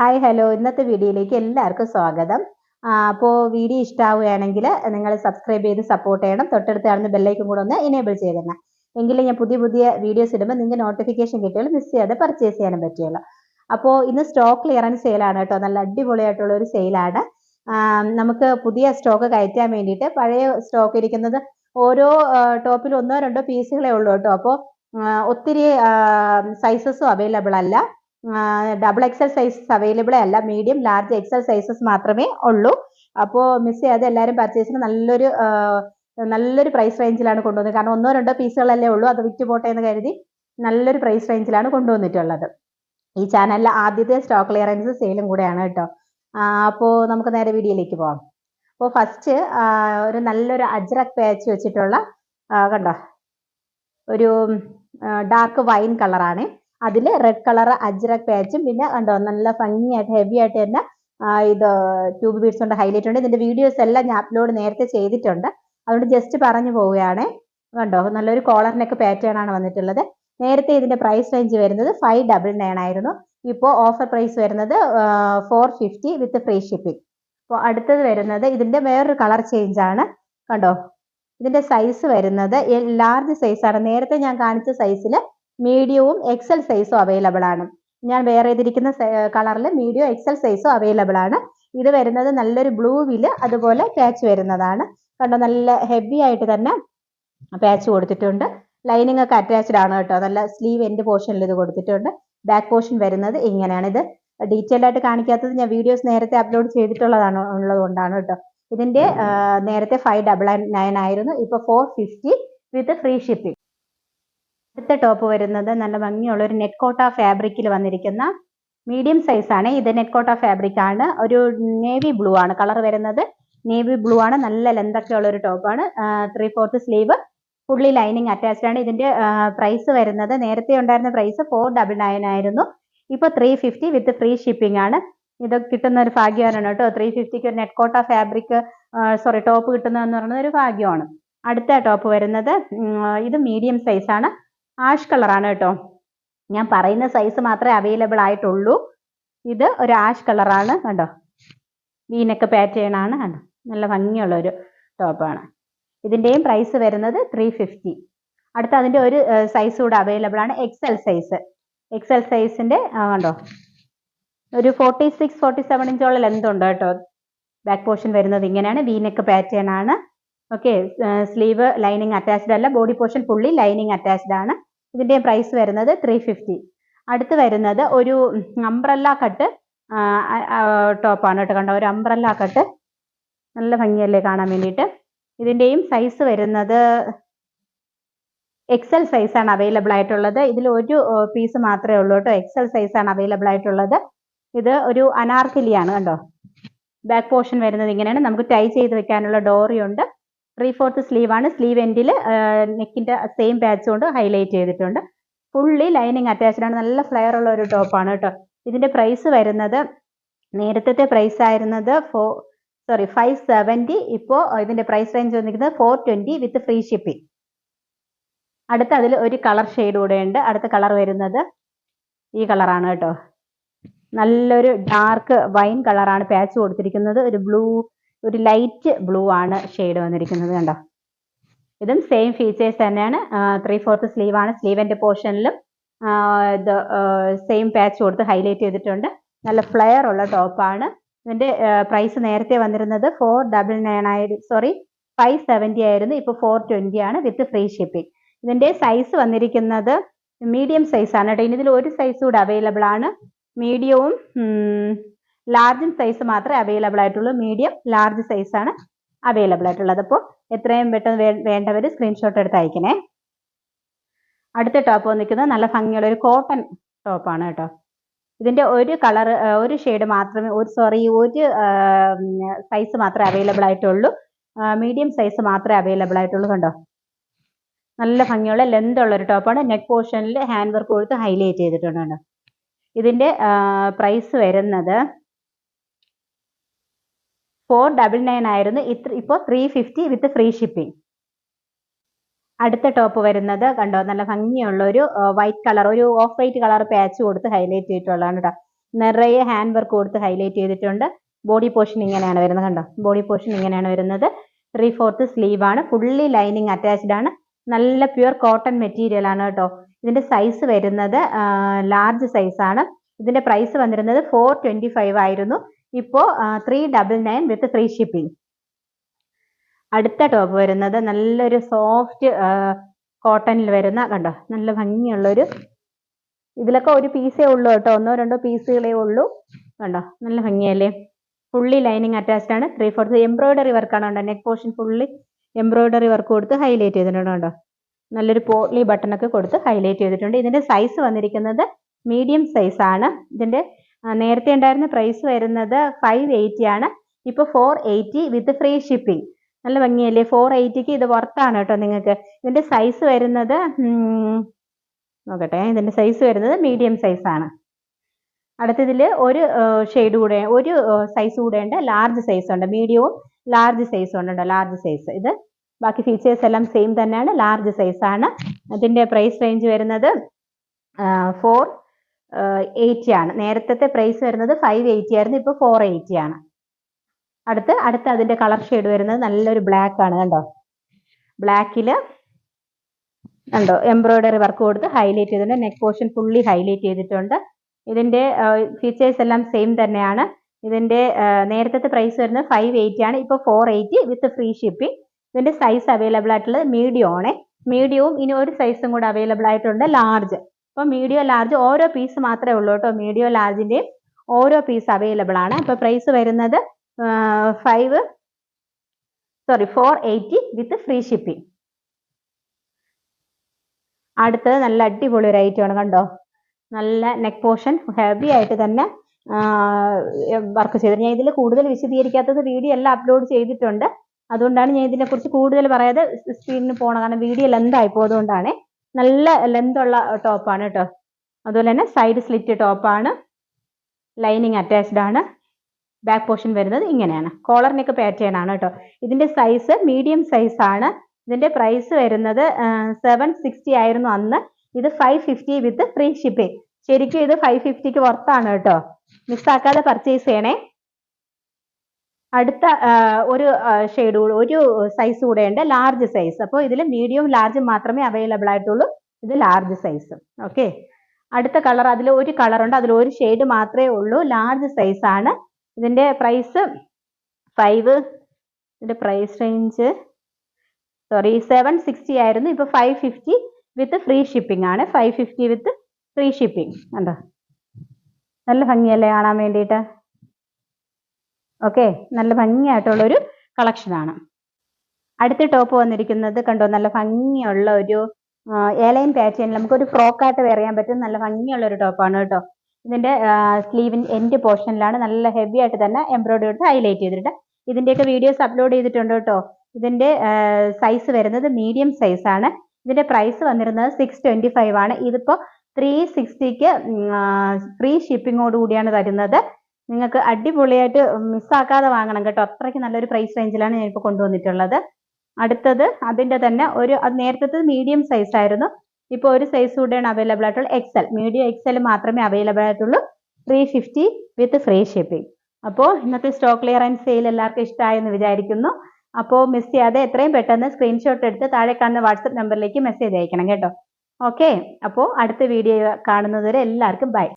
Hi hello ഇന്നത്തെ വീഡിയോയിലേക്ക് എല്ലാവർക്കും സ്വാഗതം. അപ്പോൾ വീഡിയോ ഇഷ്ടമാവുകയാണെങ്കിൽ നിങ്ങൾ സബ്സ്ക്രൈബ് ചെയ്ത് സപ്പോർട്ട് ചെയ്യണം. തൊട്ടടുത്ത് കാണുന്ന ബെല്ലൈക്കും കൂടെ ഒന്ന് എനേബിൾ ചെയ്തിടണം. എങ്കിലേ ഞാൻ പുതിയ പുതിയ വീഡിയോസ് ഇടുമ്പോൾ നിങ്ങൾക്ക് നോട്ടിഫിക്കേഷൻ കിട്ടിയാൽ മിസ് ചെയ്യാതെ പർച്ചേസ് ചെയ്യാനും പറ്റുള്ളൂ അപ്പോൾ ഇന്ന് സ്റ്റോക്ക് ക്ലിയറൻസ് സെയിലാണ് കേട്ടോ. നല്ല അടിപൊളിയായിട്ടുള്ള ഒരു സെയിലാണ് നമുക്ക് പുതിയ സ്റ്റോക്ക് കയറ്റാൻ വേണ്ടിയിട്ട് പഴയ സ്റ്റോക്ക് ഇരിക്കുന്നത് ഓരോ ടോപ്പിൽ ഒന്നോ രണ്ടോ പീസുകളേ ഉള്ളൂ കേട്ടോ. അപ്പോൾ ഒത്തിരി സൈസസും അവൈലബിൾ അല്ല. ഡബിൾ എക്സൽ സൈസസ് അവൈലബിൾ അല്ല മീഡിയം ലാർജ് എക്സൽ സൈസസ് മാത്രമേ ഉള്ളൂ. അപ്പോൾ മിസ് ചെയ്യാതെ എല്ലാവരും പർച്ചേസിന് നല്ലൊരു നല്ലൊരു പ്രൈസ് റേഞ്ചിലാണ് കൊണ്ടുവന്നത്. കാരണം ഒന്നോ രണ്ടോ പീസുകളല്ലേ ഉള്ളൂ അത് വിറ്റ് പോട്ടെ എന്ന് കരുതി നല്ലൊരു പ്രൈസ് റേഞ്ചിലാണ് കൊണ്ടുവന്നിട്ടുള്ളത്. ഈ ചാനലിലെ ആദ്യത്തെ സ്റ്റോക്ക് ക്ലിയറൻസ് സെയിലും കൂടെയാണ് കേട്ടോ. അപ്പോൾ നമുക്ക് നേരെ വീഡിയോയിലേക്ക് പോകാം അപ്പോൾ ഫസ്റ്റ് ഒരു നല്ലൊരു അജ്രക് പാച്ച് വെച്ചിട്ടുള്ള കണ്ടോ? ഒരു ഡാർക്ക് വൈൻ കളറാണ് അതിൽ റെഡ് കളർ അജ്രക് പാച്ചും പിന്നെ കണ്ടോ നല്ല ഭംഗിയായിട്ട് ഹെവി ആയിട്ട് തന്നെ ഇത് ട്യൂബ് ബീഡ്സ് കൊണ്ട് ഹൈലൈറ്റ് ഉണ്ട്. ഇതിന്റെ വീഡിയോസ് എല്ലാം ഞാൻ അപ്ലോഡ് നേരത്തെ ചെയ്തിട്ടുണ്ട്. അതുകൊണ്ട് ജസ്റ്റ് പറഞ്ഞു പോവുകയാണ്. കണ്ടോ നല്ലൊരു കോളറിനൊക്കെ നെക്ക് പാറ്റേൺ ആണ് വന്നിട്ടുള്ളത്. നേരത്തെ ഇതിന്റെ പ്രൈസ് റേഞ്ച് വരുന്നത് ഫൈവ് ഡബിൾ നയൻ ആയിരുന്നു. ഇപ്പോൾ ഓഫർ പ്രൈസ് വരുന്നത് four fifty with free shipping അപ്പോൾ അടുത്തത് വരുന്നത് ഇതിന്റെ വേറൊരു കളർ ചേഞ്ച് ആണ്. കണ്ടോ ഇതിന്റെ സൈസ് വരുന്നത് ലാർജ് സൈസ് ആണ്. നേരത്തെ ഞാൻ കാണിച്ച സൈസിൽ മീഡിയവും എക്സൽ സൈസും അവൈലബിൾ ആണ്. ഞാൻ വേറെ ചെയ്തിരിക്കുന്ന കളറിൽ മീഡിയം എക്സൽ സൈസും അവൈലബിൾ ആണ്. ഇത് വരുന്നത് നല്ലൊരു ബ്ലൂവിൽ അതുപോലെ പാച്ച് വരുന്നതാണ്. കണ്ടോ നല്ല ഹെവി ആയിട്ട് തന്നെ പാച്ച് കൊടുത്തിട്ടുണ്ട്. ലൈനിങ് ഒക്കെ അറ്റാച്ച്ഡ് ആണ് കേട്ടോ. നല്ല സ്ലീവ് എൻഡ് പോർഷനിൽ ഇത് കൊടുത്തിട്ടുണ്ട്. ബാക്ക് പോർഷൻ വരുന്നത് ഇങ്ങനെയാണ്. ഇത് ഡീറ്റെയിൽ ആയിട്ട് കാണിക്കാത്തത് ഞാൻ വീഡിയോസ് നേരത്തെ അപ്ലോഡ് ചെയ്തിട്ടുള്ളതാണ് ഉള്ളത് കൊണ്ടാണ് കേട്ടോ. ഇതിന്റെ നേരത്തെ ഫൈവ് ഡബിൾ നയൻ ആയിരുന്നു. ഇപ്പൊ four fifty with free shipping അടുത്ത ടോപ്പ് വരുന്നത് നല്ല ഭംഗിയുള്ള ഒരു നെറ്റ് കോട്ട ഫാബ്രിക്കിൽ വന്നിരിക്കുന്ന മീഡിയം സൈസ് ആണ്. ഇത് നെറ്റ് കോട്ട ഫാബ്രിക് ആണ്. ഒരു നേവി ബ്ലൂ ആണ്. കളർ വരുന്നത് നേവി ബ്ലൂ ആണ്. നല്ല ലെന്ത് ഒക്കെ ഉള്ള ഒരു ടോപ്പാണ് three fourth sleeve fully lining attached ആണ്. ഇതിന്റെ പ്രൈസ് വരുന്നത് നേരത്തെ ഉണ്ടായിരുന്ന പ്രൈസ് ഫോർ ഡബിൾ നയൻ ആയിരുന്നു. ഇപ്പൊ three fifty with free shipping ആണ്. ഇത് കിട്ടുന്ന ഒരു ഭാഗ്യമാണ് കേട്ടോ. ത്രീ ഫിഫ്റ്റിക്ക് ഒരു നെറ്റ് കോട്ട ഫാബ്രിക് സോറി ടോപ്പ് കിട്ടുന്നതെന്ന് പറയുന്നത് ഒരു ഭാഗ്യമാണ്. അടുത്ത ടോപ്പ് വരുന്നത് ഇത് മീഡിയം സൈസ് ആണ്. ആഷ് കളറാണ് കേട്ടോ. ഞാൻ പറയുന്ന സൈസ് മാത്രമേ അവൈലബിൾ ആയിട്ടുള്ളൂ. ഇത് ഒരു ആഷ് കളറാണ് കണ്ടോ? വീനൊക്കെ പാറ്റേൺ ആണ് കണ്ടോ? നല്ല ഭംഗിയുള്ള ഒരു ടോപ്പാണ് ഇതിന്റെയും പ്രൈസ് വരുന്നത് ത്രീ ഫിഫ്റ്റി അടുത്ത അതിന്റെ ഒരു സൈസ് കൂടെ അവൈലബിൾ ആണ് എക്സൽ സൈസ് എക്സൽ സൈസിന്റെ കണ്ടോ? ഒരു ഫോർട്ടി സിക്സ് ഫോർട്ടി സെവൻ ഇഞ്ചോളം ലെന്ത് ഉണ്ട് കേട്ടോ. ബാക്ക് പോർഷൻ വരുന്നത് ഇങ്ങനെയാണ്. വീനക്ക് പാറ്റേൺ ആണ്. ഓക്കെ സ്ലീവ് ലൈനിങ് അറ്റാച്ച്ഡ് അല്ല body portion fully lining attached ആണ്. ഇതിന്റെ പ്രൈസ് വരുന്നത് ത്രീ ഫിഫ്റ്റി അടുത്ത് വരുന്നത് ഒരു അംബ്രല്ല കട്ട് ടോപ്പാണ് കേട്ടോ. കണ്ടോ ഒരു അംബ്രല്ല കട്ട് നല്ല ഭംഗിയല്ലേ കാണാൻ വേണ്ടിയിട്ട്. ഇതിന്റെയും സൈസ് വരുന്നത് എക്സൽ സൈസ് ആണ് അവൈലബിൾ ആയിട്ടുള്ളത്. ഇതിൽ ഒരു പീസ് മാത്രമേ ഉള്ളൂ കേട്ടോ. എക്സൽ സൈസ് ആണ് അവൈലബിൾ ആയിട്ടുള്ളത്. ഇത് ഒരു അനാർക്കലിയാണ് കണ്ടോ. ബാക്ക് പോർഷൻ വരുന്നത് ഇങ്ങനെയാണ്. നമുക്ക് ടൈ ചെയ്ത് വെക്കാനുള്ള ഡോറിയുണ്ട് ത്രീ ഫോർത്ത് സ്ലീവ് ആണ്. സ്ലീവ് എൻഡിൽ നെക്കിന്റെ സെയിം പാച്ച് കൊണ്ട് ഹൈലൈറ്റ് ചെയ്തിട്ടുണ്ട്. ഫുള്ളി ലൈനിങ് അറ്റാച്ച്ഡ് ആണ്. നല്ല ഫ്ലെയർ ഉള്ള ഒരു ടോപ്പാണ് കേട്ടോ. ഇതിന്റെ പ്രൈസ് വരുന്നത് നേരത്തെ പ്രൈസ് ആയിരുന്നത് ഫോർ സോറി ഫൈവ് സെവന്റി ഇപ്പോൾ ഇതിന്റെ പ്രൈസ് റേഞ്ച് വന്നിരിക്കുന്നത് four twenty with free shipping അടുത്ത അതിൽ ഒരു കളർ ഷെയ്ഡ് കൂടെ ഉണ്ട്. അടുത്ത കളർ വരുന്നത് ഈ കളറാണ് കേട്ടോ. നല്ലൊരു ഡാർക്ക് വൈൻ കളറാണ് പാച്ച് കൊടുത്തിരിക്കുന്നത്. ഒരു ബ്ലൂ ഒരു ലൈറ്റ് ബ്ലൂ ആണ് ഷെയ്ഡ് വന്നിരിക്കുന്നത് കണ്ടോ? ഇതും സെയിം ഫീച്ചേഴ്സ് തന്നെയാണ്. ത്രീ ഫോർത്ത് സ്ലീവ് ആണ്. സ്ലീവിന്റെ പോർഷനിലും ഇത് സെയിം പാച്ച് കൊടുത്ത് ഹൈലൈറ്റ് ചെയ്തിട്ടുണ്ട്. നല്ല ഫ്ലെയർ ഉള്ള ടോപ്പാണ് ഇതിന്റെ പ്രൈസ് നേരത്തെ വന്നിരുന്നത് ഫോർ ഡബിൾ നയൻ ആയി സോറി ഫൈവ് സെവന്റി ആയിരുന്നു. ഇപ്പോൾ ഫോർ ട്വന്റി ആണ് വിത്ത് ഫ്രീ ഷിപ്പിംഗ് ഇതിന്റെ സൈസ് വന്നിരിക്കുന്നത് മീഡിയം സൈസ് ആണ്. കേട്ടോ ഇനി ഇതിൽ ഒരു സൈസ് കൂടെ അവൈലബിൾ ആണ്. മീഡിയവും ലാർജും സൈസ് മാത്രമേ അവൈലബിൾ ആയിട്ടുള്ളൂ. മീഡിയം ലാർജ് സൈസ് ആണ് അവൈലബിൾ ആയിട്ടുള്ളത്. അപ്പോൾ എത്രയും പെട്ടെന്ന് വേണ്ടവർ സ്ക്രീൻഷോട്ട് എടുത്ത് അയക്കണേ. അടുത്ത ടോപ്പ് വന്നിരിക്കുന്നത് നല്ല ഭംഗിയുള്ള ഒരു കോട്ടൺ ടോപ്പാണ് കേട്ടോ. ഇതിന്റെ ഒരു കളർ ഒരു ഷെയ്ഡ് മാത്രമേ ഒരു സോറി ഒരു സൈസ് മാത്രമേ അവൈലബിൾ ആയിട്ടുള്ളൂ. മീഡിയം സൈസ് മാത്രമേ അവൈലബിൾ ആയിട്ടുള്ളൂ കണ്ടോ? നല്ല ഭംഗിയുള്ള ലെന്ത് ഉള്ള ഒരു ടോപ്പാണ് നെക്ക് പോർഷനിൽ ഹാൻഡ് വർക്ക് കൊടുത്ത് ഹൈലൈറ്റ് ചെയ്തിട്ടുണ്ട് ഇതിന്റെ പ്രൈസ് വരുന്നത് ഫോർ ഡബിൾ നയൻ ആയിരുന്നു. ഇത്ര ഇപ്പോൾ three fifty with free shipping അടുത്ത ടോപ്പ് വരുന്നത് കണ്ടോ? നല്ല ഭംഗിയുള്ള ഒരു വൈറ്റ് കളർ ഒരു ഓഫ് വൈറ്റ് കളർ പാച്ച് കൊടുത്ത് ഹൈലൈറ്റ് ചെയ്തിട്ടുള്ളതാണ് കേട്ടോ നിറയെ ഹാൻഡ് വർക്ക് കൊടുത്ത് ഹൈലൈറ്റ് ചെയ്തിട്ടുണ്ട്. ബോഡി പോർഷൻ ഇങ്ങനെയാണ് വരുന്നത് കണ്ടോ? ബോഡി പോർഷൻ ഇങ്ങനെയാണ് വരുന്നത്. ത്രീ ഫോർത്ത് സ്ലീവ് ആണ്. ഫുള്ളി ലൈനിങ് അറ്റാച്ച്ഡ് ആണ്. നല്ല പ്യുവർ കോട്ടൺ മെറ്റീരിയൽ ആണ് കേട്ടോ ഇതിന്റെ സൈസ് വരുന്നത് ലാർജ് സൈസ് ആണ്. ഇതിന്റെ പ്രൈസ് വന്നിരുന്നത് ഫോർ ട്വന്റി ഫൈവ് ആയിരുന്നു. ഇപ്പോൾ three double nine with free shipping അടുത്ത ടോപ്പ് വരുന്നത് നല്ലൊരു സോഫ്റ്റ് കോട്ടണിൽ വരുന്ന കണ്ടോ നല്ല ഭംഗിയുള്ളൊരു ഇതിലൊക്കെ ഒരു പീസേ ഉള്ളൂ കേട്ടോ. ഒന്നോ രണ്ടോ പീസുകളേ ഉള്ളൂ. കണ്ടോ നല്ല ഭംഗിയല്ലേ? ഫുള്ളി ലൈനിങ് അറ്റാച്ച്ഡ് ആണ്. ത്രീ ഫോർത്ത് എംബ്രോയിഡറി വർക്കാണ് കണ്ടോ. Neck portion fully embroidery work കൊടുത്ത് ഹൈലൈറ്റ് ചെയ്തിട്ടുണ്ട് കണ്ടോ. നല്ലൊരു പോട്ട്ലി ബട്ടണൊക്കെ കൊടുത്ത് ഹൈലൈറ്റ് ചെയ്തിട്ടുണ്ട്. ഇതിന്റെ സൈസ് വന്നിരിക്കുന്നത് മീഡിയം സൈസ് ആണ്. ഇതിന്റെ ആ, നേരത്തെ ഉണ്ടായിരുന്ന പ്രൈസ് വരുന്നത് ഫൈവ് എയ്റ്റി ആണ്. ഇപ്പോൾ four eighty with free shipping നല്ല ഭംഗിയല്ലേ? ഫോർ എയ്റ്റിക്ക് ഇത് വർത്താണ് കേട്ടോ നിങ്ങൾക്ക്. ഇതിന്റെ സൈസ് വരുന്നത് നോക്കട്ടെ ഇതിന്റെ സൈസ് വരുന്നത് മീഡിയം സൈസാണ് അടുത്തതിൽ ഒരു ഷെയ്ഡ് കൂടെ ഒരു സൈസ് കൂടെ ഉണ്ട്. ലാർജ് സൈസ് ഉണ്ട്. മീഡിയവും ലാർജ് സൈസ് ഉണ്ട് ലാർജ് സൈസ് ഇത് ബാക്കി ഫീച്ചേഴ്സ് എല്ലാം സെയിം തന്നെയാണ്. ലാർജ് സൈസ് ആണ്. അതിന്റെ പ്രൈസ് റേഞ്ച് വരുന്നത് ഫോർ എയ്റ്റി ആണ്. നേരത്തെ പ്രൈസ് വരുന്നത് ഫൈവ് എയ്റ്റി ആയിരുന്നു ഇപ്പോൾ ഫോർ എയ്റ്റി ആണ്. അടുത്ത് അടുത്ത് അതിന്റെ കളർ ഷെയ്ഡ് വരുന്നത് നല്ലൊരു ബ്ലാക്ക് ആണ് കണ്ടോ? ബ്ലാക്കിൽ കണ്ടോ? എംബ്രോയിഡറി വർക്ക് കൊടുത്ത് ഹൈലൈറ്റ് ചെയ്തിട്ടുണ്ട്. നെക്ക് പോർഷൻ ഫുള്ളി ഹൈലൈറ്റ് ചെയ്തിട്ടുണ്ട്. ഇതിന്റെ ഫീച്ചേഴ്സ് എല്ലാം സെയിം തന്നെയാണ്. ഇതിന്റെ നേരത്തെ പ്രൈസ് വരുന്നത് ഫൈവ് എയ്റ്റി ആണ്. ഇപ്പോൾ four eighty with free shipping ഇതിന്റെ സൈസ് അവൈലബിൾ ആയിട്ടുള്ളത് മീഡിയം ആണ്. മീഡിയവും ഇനി ഒരു സൈസും കൂടെ അവൈലബിൾ ആയിട്ടുണ്ട് ലാർജ് അപ്പോൾ മീഡിയം ലാർജ് ഓരോ പീസ് മാത്രമേ ഉള്ളൂ കേട്ടോ. മീഡിയം ലാർജിന്റെയും ഓരോ പീസ് അവൈലബിൾ ആണ്. അപ്പോൾ പ്രൈസ് വരുന്നത് five sorry four eighty with free shipping അടുത്തത് നല്ല അടിപൊളി ഒരു ഐറ്റമാണ് കണ്ടോ? നല്ല നെക്ക് പോർഷൻ ഹെവി ആയിട്ട് തന്നെ വർക്ക് ചെയ്തത് ഞാൻ ഇതിൽ കൂടുതൽ വിശദീകരിക്കാത്തത് വീഡിയോ എല്ലാം അപ്ലോഡ് ചെയ്തിട്ടുണ്ട്. അതുകൊണ്ടാണ് ഞാൻ ഇതിനെക്കുറിച്ച് കൂടുതൽ പറയാതെ സ്ക്രീനിന് പോകണം കാരണം വീഡിയോ ലെന്ത് ആയിപ്പോയതുകൊണ്ടാണ് നല്ല ലെന്ത് ഉള്ള ടോപ്പാണ് കേട്ടോ അതുപോലെ തന്നെ സൈഡ് സ്ലിറ്റ് ടോപ്പാണ് ലൈനിങ് അറ്റാച്ച്ഡ് ആണ്. ബാക്ക് പോർഷൻ വരുന്നത് ഇങ്ങനെയാണ്. കോളറിനൊക്കെ നെക്ക് പാറ്റേൺ ആണ് കേട്ടോ ഇതിന്റെ സൈസ് മീഡിയം സൈസ് ആണ്. ഇതിന്റെ പ്രൈസ് വരുന്നത് സെവൻ സിക്സ്റ്റി ആയിരുന്നു അന്ന്. ഇത് five fifty with free shipping ശരിക്കും ഇത് ഫൈവ് ഫിഫ്റ്റിക്ക് വർത്താണ് കേട്ടോ മിസ്സാക്കാതെ പർച്ചേസ് ചെയ്യണേ. അടുത്ത ഒരു ഷെയ്ഡ് ഒരു സൈസ് കൂടെ ഉണ്ട് ലാർജ് സൈസ് അപ്പോൾ ഇതിൽ മീഡിയം ലാർജ് മാത്രമേ അവൈലബിൾ ആയിട്ടുള്ളൂ. ഇത് ലാർജ് സൈസ് ഓക്കെ അടുത്ത കളർ അതിൽ ഒരു കളർ ഉണ്ട് അതിൽ ഒരു ഷെയ്ഡ് മാത്രമേ ഉള്ളൂ. ലാർജ് സൈസ് ആണ്. ഇതിന്റെ പ്രൈസ് ഫൈവ് ഇതിന്റെ price range sorry seven sixty ആയിരുന്നു. ഇപ്പൊ five fifty with free shipping ആണ്. Five fifty with free shipping കണ്ടോ? നല്ല ഭംഗിയല്ലേ കാണാൻ വേണ്ടിയിട്ട്? ഓക്കെ നല്ല ഭംഗിയായിട്ടുള്ള ഒരു കളക്ഷൻ ആണ്. അടുത്ത ടോപ്പ് വന്നിരിക്കുന്നത് കണ്ടോ? നല്ല ഭംഗിയുള്ള ഒരു ഏലൈൻ പാറ്റേണിൽ നമുക്കൊരു ഫ്രോക്കായിട്ട് വെയർ ചെയ്യാൻ പറ്റും നല്ല ഭംഗിയുള്ള ഒരു ടോപ്പാണ് കേട്ടോ. ഇതിന്റെ സ്ലീവിൻ എൻഡ് പോർഷനിലാണ് നല്ല ഹെവി ആയിട്ട് തന്നെ എംബ്രോയിഡറി എടുത്ത് ഹൈലൈറ്റ് ചെയ്തിട്ട്. ഇതിന്റെയൊക്കെ വീഡിയോസ് അപ്ലോഡ് ചെയ്തിട്ടുണ്ട് കേട്ടോ. ഇതിന്റെ സൈസ് വരുന്നത് മീഡിയം സൈസ് ആണ്. ഇതിന്റെ പ്രൈസ് വന്നിരുന്നത് സിക്സ് ട്വന്റി ഫൈവ് ആണ്. ഇതിപ്പോ ത്രീ സിക്സ്റ്റിക്ക് ഫ്രീ ഷിപ്പിങ്ങോട് കൂടിയാണ് തരുന്നത്. നിങ്ങൾക്ക് അടിപൊളിയായിട്ട് മിസ്സാക്കാതെ വാങ്ങണം കേട്ടോ. അത്രയ്ക്ക് നല്ലൊരു പ്രൈസ് റേഞ്ചിലാണ് ഞാൻ ഇപ്പോൾ കൊണ്ടുവന്നിട്ടുള്ളത്. അടുത്തത് അതിന്റെ തന്നെ ഒരു അത് നേരത്തെ മീഡിയം സൈസ് ആയിരുന്നു. ഇപ്പോൾ ഒരു സൈസ് കൂടെയാണ് അവൈലബിൾ ആയിട്ടുള്ള എക്സൽ മീഡിയം എക്സൽ മാത്രമേ അവൈലബിൾ ആയിട്ടുള്ളൂ. Three fifty with free shipping അപ്പോൾ ഇന്നത്തെ സ്റ്റോക്ക് ക്ലിയറൻസ് സെയിൽ എല്ലാവർക്കും ഇഷ്ടമായെന്ന് വിചാരിക്കുന്നു. അപ്പോൾ മിസ് ചെയ്യാതെ എത്രയും പെട്ടെന്ന് സ്ക്രീൻഷോട്ട് എടുത്ത് താഴെ കാണുന്ന വാട്സപ്പ് നമ്പറിലേക്ക് മെസ്സേജ് അയക്കണം കേട്ടോ. ഓക്കെ അപ്പോൾ അടുത്ത വീഡിയോ കാണുന്നതുവരെ എല്ലാവർക്കും ബൈ